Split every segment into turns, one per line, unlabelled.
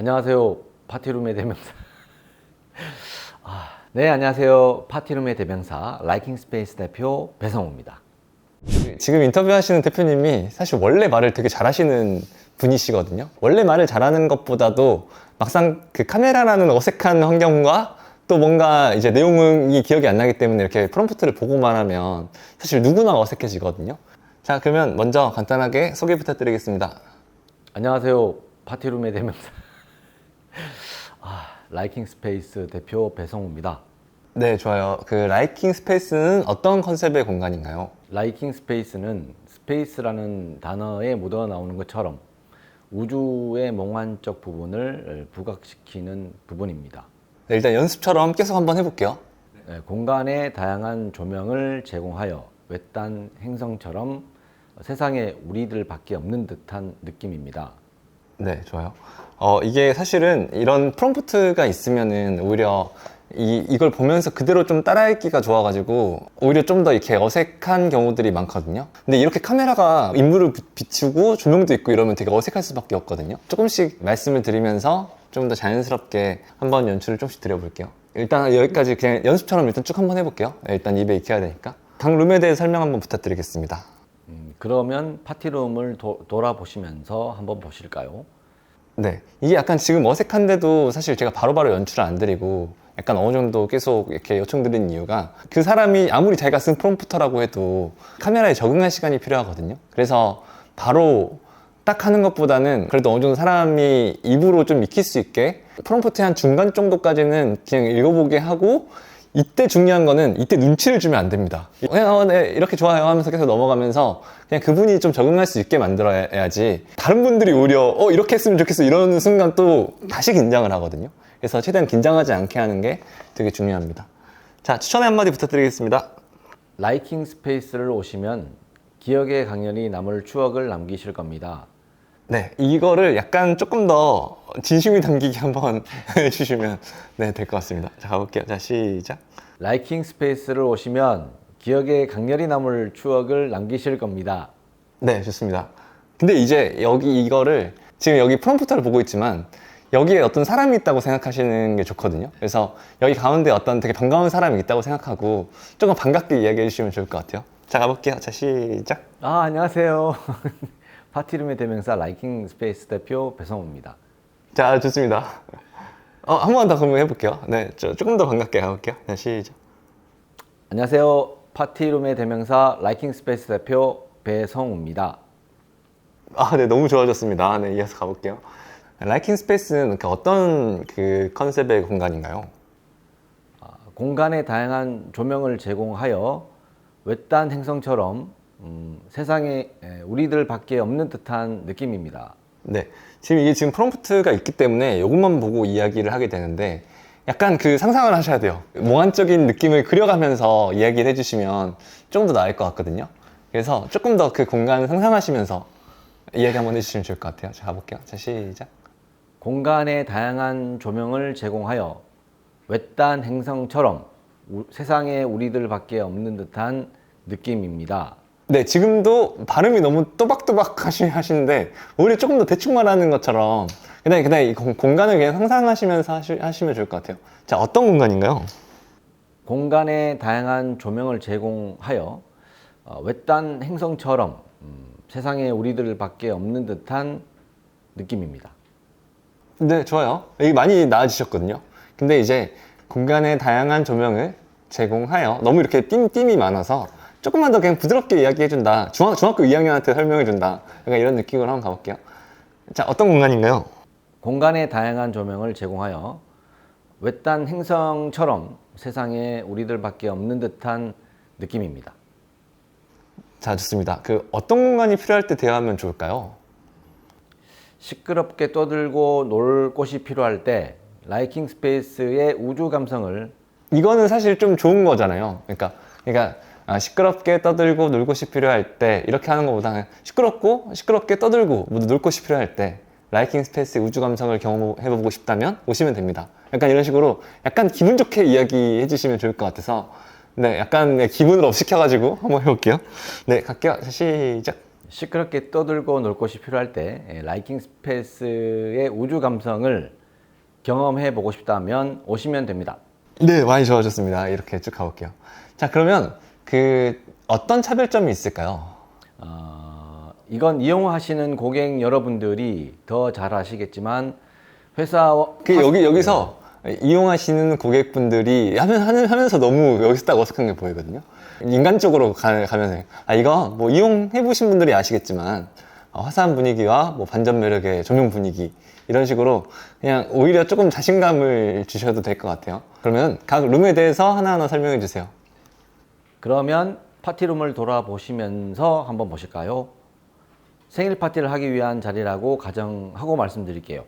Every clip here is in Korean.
안녕하세요. 파티룸의 대명사. 아, 네, 안녕하세요. 파티룸의 대명사 라이킹 스페이스 대표 배성우입니다.
지금 인터뷰하시는 대표님이 사실 원래 말을 되게 잘하시는 분이시거든요. 원래 말을 잘하는 것보다도 막상 그 카메라라는 어색한 환경과 또 뭔가 이제 내용이 기억이 안 나기 때문에 이렇게 프롬프트를 보고만 하면 사실 누구나 어색해지거든요. 자, 그러면 먼저 간단하게 소개 부탁드리겠습니다.
안녕하세요. 파티룸의 대명사. 아, 라이킹 스페이스 대표 배성우입니다.
네, 좋아요. 그 라이킹 스페이스는 어떤 컨셉의 공간인가요?
라이킹 스페이스는 스페이스라는 단어에 묻어 나오는 것처럼 우주의 몽환적 부분을 부각시키는 부분입니다.
네, 일단 연습처럼 계속 한번 해볼게요.
네, 공간의 다양한 조명을 제공하여 외딴 행성처럼 세상에 우리들밖에 없는 듯한 느낌입니다.
네, 좋아요. 어, 이게 사실은 이런 프롬프트가 있으면은 오히려 이, 이걸 보면서 그대로 좀 따라하기가 좋아가지고 오히려 좀 더 이렇게 어색한 경우들이 많거든요. 근데 이렇게 카메라가 인물을 비- 비추고 조명도 있고 이러면 되게 어색할 수밖에 없거든요. 조금씩 말씀을 드리면서 좀 더 자연스럽게 한번 연출을 조금씩 드려볼게요. 일단 여기까지 그냥 연습처럼 일단 쭉 한번 해볼게요. 네, 일단 입에 익혀야 되니까. 각 룸에 대해 설명 한번 부탁드리겠습니다.
음, 그러면 파티룸을 도, 돌아보시면서 한번 보실까요?
네. 이게 약간 지금 어색한데도 사실 제가 바로바로 연출을 안 드리고 약간 어느 정도 계속 이렇게 요청드린 이유가 그 사람이 아무리 자기가 쓴 프롬프터라고 해도 카메라에 적응할 시간이 필요하거든요. 그래서 바로 딱 하는 것보다는 그래도 어느 정도 사람이 입으로 좀 익힐 수 있게 프롬프트의 한 중간 정도까지는 그냥 읽어보게 하고 이때 중요한 거는 이때 눈치를 주면 안 됩니다. 그냥 어, 네, 이렇게 좋아요 하면서 계속 넘어가면서 그냥 그분이 좀 적응할 수 있게 만들어야지 다른 분들이 오히려 어 이렇게 했으면 좋겠어 이러는 순간 또 다시 긴장을 하거든요. 그래서 최대한 긴장하지 않게 하는 게 되게 중요합니다. 자 추천의 한마디 부탁드리겠습니다.
라이킹 스페이스를 오시면 기억에 강렬히 남을 추억을 남기실 겁니다.
네 이거를 약간 조금 더 진심이 담기게 한번 해주시면 네 될 것 같습니다. 자 가볼게요. 자 시작.
라이킹 스페이스를 오시면 기억에 강렬히 남을 추억을 남기실 겁니다.
네, 좋습니다. 근데 이제 여기 이거를 지금 여기 프롬프터를 보고 있지만 여기에 어떤 사람이 있다고 생각하시는 게 좋거든요. 그래서 여기 가운데 어떤 되게 반가운 사람이 있다고 생각하고 조금 반갑게 이야기해 주시면 좋을 것 같아요. 자, 가볼게요. 자, 시작.
아, 안녕하세요. 파티룸의 대명사 라이킹 스페이스 대표 배성우입니다.
자, 좋습니다. 어, 한 번 더 그러면 해볼게요. 네, 저, 조금 더 반갑게 가볼게요. 자, 시작.
안녕하세요. 파티룸의 대명사 라이킹 스페이스 대표 배성우입니다.
아, 네, 너무 좋아졌습니다. 네, 이어서 가볼게요. 라이킹 스페이스는 그러니까 어떤 그 컨셉의 공간인가요?
아, 공간의 다양한 조명을 제공하여 외딴 행성처럼 음, 세상에 에, 우리들밖에 없는 듯한 느낌입니다.
네. 지금 이게 지금 프롬프트가 있기 때문에 이것만 보고 이야기를 하게 되는데 약간 그 상상을 하셔야 돼요. 몽환적인 느낌을 그려가면서 이야기를 해주시면 조금 더 나을 것 같거든요. 그래서 조금 더 그 공간을 상상하시면서 이야기 한번 해주시면 좋을 것 같아요. 자, 가볼게요. 자, 시작.
공간의 다양한 조명을 제공하여 외딴 행성처럼 우- 세상에 우리들밖에 없는 듯한 느낌입니다.
네, 지금도 발음이 너무 또박또박 하시, 하시는데, 오히려 조금 더 대충 말하는 것처럼, 그냥, 그냥 이 공- 공간을 그냥 상상하시면서 하시, 하시면 좋을 것 같아요. 자, 어떤 공간인가요?
공간의 다양한 조명을 제공하여 어, 외딴 행성처럼 음, 세상에 우리들밖에 없는 듯한 느낌입니다.
네, 좋아요. 여기 많이 나아지셨거든요. 근데 이제 공간의 다양한 조명을 제공하여 너무 이렇게 띵, 띵이 많아서 조금만 더 그냥 부드럽게 이야기해준다. 중학, 중학교 2학년한테 설명해준다. 약간 이런 느낌으로 한번 가볼게요. 자, 어떤 공간인가요?
공간의 다양한 조명을 제공하여 외딴 행성처럼 세상에 우리들밖에 없는 듯한 느낌입니다.
자, 좋습니다. 그 어떤 공간이 필요할 때 대화하면 좋을까요?
시끄럽게 떠들고 놀 곳이 필요할 때 라이킹 스페이스의 우주 감성을
이거는 사실 좀 좋은 거잖아요. 그러니까, 그러니까 아, 시끄럽게 떠들고 놀 곳이 필요할 때 이렇게 하는 것보다는 시끄럽고 시끄럽게 떠들고 모두 놀 곳이 필요할 때 라이킹 스페이스의 우주 감성을 경험해보고 싶다면 오시면 됩니다. 약간 이런 식으로 약간 기분 좋게 이야기해 주시면 좋을 것 같아서 네, 약간 네, 기분을 업 시켜가지고 한번 해볼게요. 네, 갈게요. 자, 시작.
시끄럽게 떠들고 놀 곳이 필요할 때 예, 라이킹 스페이스의 우주 감성을 경험해 보고 싶다면 오시면 됩니다.
네, 많이 좋아졌습니다. 이렇게 쭉 가볼게요. 자, 그러면 그 어떤 차별점이 있을까요?
어, 이건 이용하시는 고객 여러분들이 더 잘 아시겠지만 회사
그 여기 여기서 이용하시는 고객분들이 하면 하는 하면서 너무 여기서 딱 어색한 게 보이거든요. 인간적으로 가, 가면서 아 이거 뭐 이용해 보신 분들이 아시겠지만 어, 화사한 분위기와 뭐 반전 매력의 조명 분위기 이런 식으로 그냥 오히려 조금 자신감을 주셔도 될 것 같아요. 그러면 각 룸에 대해서 하나하나 설명해 주세요.
그러면 파티룸을 돌아보시면서 한번 보실까요? 생일 파티를 하기 위한 자리라고 가정하고 말씀드릴게요.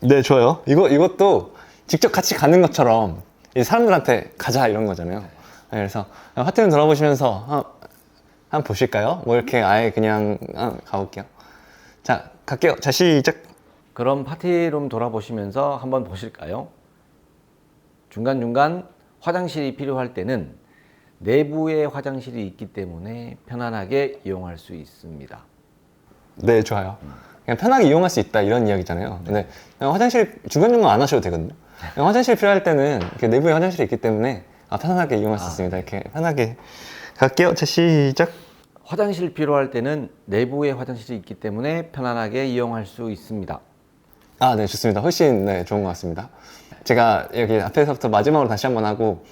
네, 좋아요. 이거 이것도 직접 같이 가는 것처럼 이 사람들한테 가자 이런 거잖아요. 네, 그래서 화태는 돌아보시면서 한, 한 보실까요? 뭐 이렇게 아예 그냥 한 가볼게요. 자, 갈게요. 자, 시작.
그럼 파티룸 돌아보시면서 한번 보실까요? 중간중간 화장실이 필요할 때는 내부에 화장실이 있기 때문에 편안하게 이용할 수 있습니다.
네, 좋아요. 그냥 편하게 이용할 수 있다 이런 이야기잖아요. 근데 그냥 화장실 중간 중간 안 하셔도 되거든요. 그냥 화장실 필요할 때는 이렇게 내부에 화장실이 있기 때문에 아, 편안하게 이용할 수 있습니다. 이렇게 편하게 갈게요. 자, 시작.
화장실 필요할 때는 내부에 화장실이 있기 때문에 편안하게 이용할 수 있습니다.
아, 네, 좋습니다. 훨씬 네, 좋은 것 같습니다. 제가 여기 앞에서부터 마지막으로 다시 한번 하고,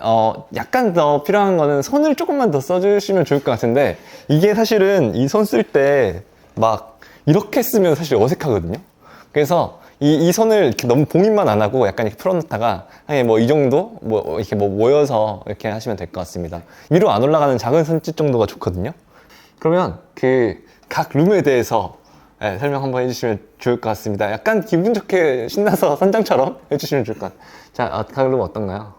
어, 약간 더 필요한 거는 손을 조금만 더 써주시면 좋을 것 같은데, 이게 사실은 이 손 쓸 때 막 이렇게 쓰면 사실 어색하거든요. 그래서 이, 이 손을 너무 봉인만 안 하고 약간 이렇게 풀어놓다가, 아니 뭐 이 정도? 뭐 이렇게 뭐 모여서 이렇게 하시면 될 것 같습니다. 위로 안 올라가는 작은 손짓 정도가 좋거든요. 그러면 그 각 룸에 대해서 네, 설명 한번 해주시면 좋을 것 같습니다. 약간 기분 좋게 신나서 선장처럼 해주시면 좋을 것 같아요. 자, 아, 각룸 어떤가요?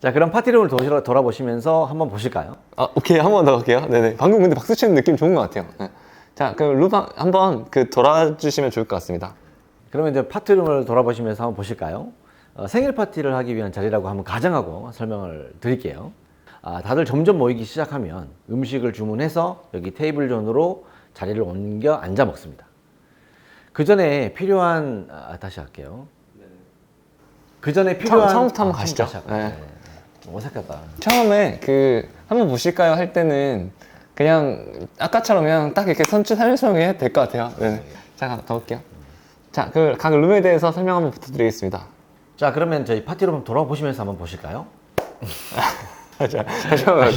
자, 그럼 파티룸을 도시로 돌아보시면서 한번 보실까요?
아, 오케이. 한 번 더 갈게요. 네네. 방금 근데 박수 치는 느낌 좋은 것 같아요. 네. 자, 그럼 룸 한- 한번 그 돌아주시면 좋을 것 같습니다.
그러면 이제 파티룸을 돌아보시면서 한번 보실까요? 어, 생일 파티를 하기 위한 자리라고 한번 가정하고 설명을 드릴게요. 아, 다들 점점 모이기 시작하면 음식을 주문해서 여기 테이블 존으로 자리를 옮겨 앉아 먹습니다. 그 전에 필요한 아, 다시 할게요. 그 전에 필요한
처음부터 한번
아,
가시죠.
다시 할까요?
네.
네. 좀 어색하다.
처음에 그 한번 보실까요 할 때는 그냥 아까처럼 그냥 딱 이렇게 선출 설명해 될것 같아요. 네. 자, 가- 가볼게요. 자, 그 각 룸에 대해서 설명 한번 부탁드리겠습니다.
자, 그러면 저희 파티룸 돌아보시면서 한번 보실까요?
자, 다시 한번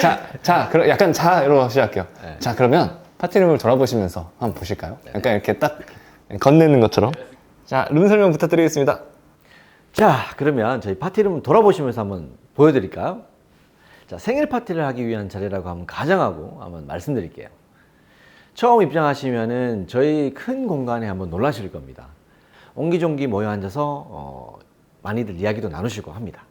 자, 자, 그럼 약간 자로 시작할게요.
네.
자, 그러면 파티룸을 돌아보시면서 한번 보실까요? 약간 이렇게 딱 건네는 것처럼. 자, 룸 설명 부탁드리겠습니다.
자, 그러면 저희 파티 룸 돌아보시면서 한번 보여드릴까요? 자, 생일 파티를 하기 위한 자리라고 한번 가정하고 한번 말씀드릴게요. 처음 입장하시면은 저희 큰 공간에 한번 놀라실 겁니다. 옹기종기 모여 앉아서 어, 많이들 이야기도 나누시고 합니다.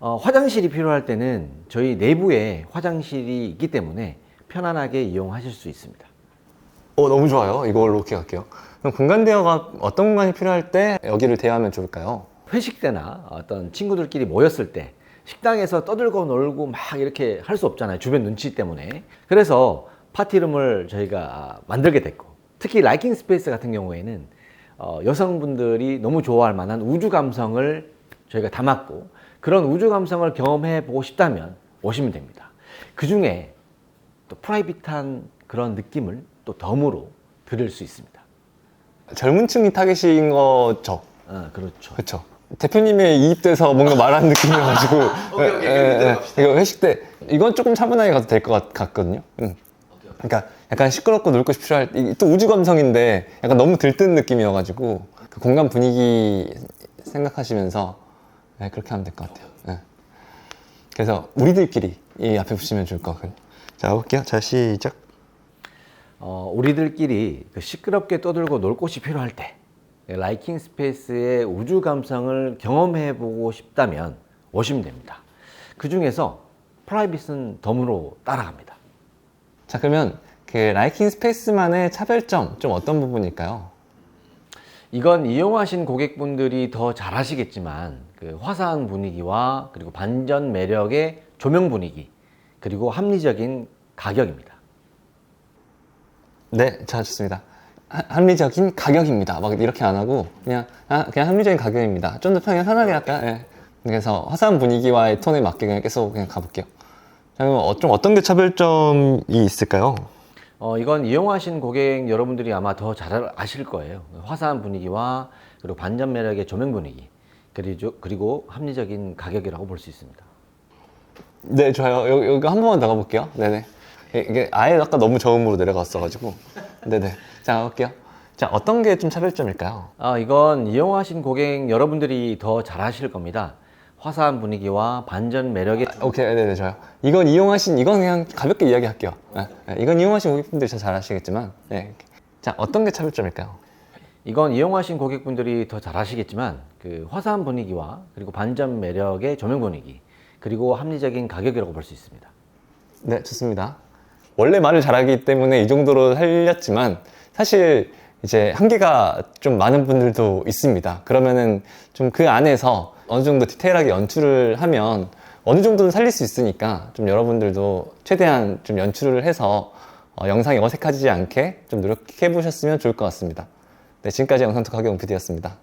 어, 화장실이 필요할 때는 저희 내부에 화장실이 있기 때문에 편안하게 이용하실 수 있습니다.
어, 너무 좋아요. 이걸로 갈게요. 그럼 공간 대여가 어떤 공간이 필요할 때 여기를 대여하면 좋을까요?
회식 때나 어떤 친구들끼리 모였을 때 식당에서 떠들고 놀고 막 이렇게 할 수 없잖아요. 주변 눈치 때문에. 그래서 파티룸을 저희가 만들게 됐고 특히 라이킹 스페이스 같은 경우에는 어, 여성분들이 너무 좋아할 만한 우주 감성을 저희가 담았고 그런 우주 감성을 경험해 보고 싶다면 오시면 됩니다. 그 중에 또 프라이빗한 그런 느낌을 또 덤으로 드릴 수 있습니다.
젊은 층이 타겟인 거죠.
아, 그렇죠.
그렇죠. 대표님의 이입돼서 뭔가 말하는 느낌이어가지고 예, 예, 예. 이거 회식 때 이건 조금 차분하게 가도 될 것 같거든요. 응. 그러니까 약간 시끄럽고 놀 곳이 필요할 때, 이게 또 우주 감성인데 약간 너무 들뜬 느낌이어가지고 그 공간 분위기 생각하시면서 네, 그렇게 하면 될 것 같아요. 예. 그래서 우리들끼리 이 앞에 붙이면 좋을 것 같아요. 자, 볼게요. 자, 시작.
어, 우리들끼리 그 시끄럽게 떠들고 놀 곳이 필요할 때 라이킹 스페이스의 우주 감성을 경험해 보고 싶다면 오시면 됩니다. 그 중에서 프라이빗은 덤으로 따라갑니다.
자, 그러면 그 라이킹 스페이스만의 차별점 좀 어떤 부분일까요?
이건 이용하신 고객분들이 더 잘 아시겠지만 그 화사한 분위기와 그리고 반전 매력의 조명 분위기 그리고 합리적인 가격입니다.
네, 자 좋습니다. 하- 합리적인 가격입니다. 막 이렇게 안 하고 그냥 아, 그냥 합리적인 가격입니다. 좀더 그냥 편하게 할까? 예. 그래서 화사한 분위기와의 톤에 맞게 그냥 계속 그냥 가볼게요. 자, 그럼 어, 좀 어떤 게 차별점이 있을까요?
어, 이건 이용하신 고객 여러분들이 아마 더 잘 아실 거예요. 화사한 분위기와 그리고 반전 매력의 조명 분위기 그리고, 그리고 합리적인 가격이라고 볼 수 있습니다.
네, 좋아요. 여기, 여기 한 번만 더 가볼게요. 네네. 이게 아예 아까 너무 저음으로 내려갔어가지고. 네네. 자, 가볼게요. 자, 어떤 게 좀 차별점일까요?
아, 이건 이용하신 고객 여러분들이 더잘 아실 겁니다. 화사한 분위기와 반전 매력의
오케이, 네네, 좋아요. 이건 이용하신, 이건 그냥 가볍게 이야기할게요. 네, 네, 이건 이용하신 고객분들이 잘 아시겠지만, 네. 자, 어떤 게 차별점일까요?
이건 이용하신 고객분들이 더잘 아시겠지만 그 화사한 분위기와 그리고 반전 매력의 조명 분위기 그리고 합리적인 가격이라고 볼 수 있습니다.
네, 좋습니다. 원래 말을 잘하기 때문에 이 정도로 살렸지만 사실 이제 한계가 좀 많은 분들도 있습니다. 그러면은 좀 그 안에서 어느 정도 디테일하게 연출을 하면 어느 정도는 살릴 수 있으니까 좀 여러분들도 최대한 좀 연출을 해서 어, 영상이 어색하지 않게 좀 노력해 보셨으면 좋을 것 같습니다. 네, 지금까지 영상톡하기 옹PD였습니다.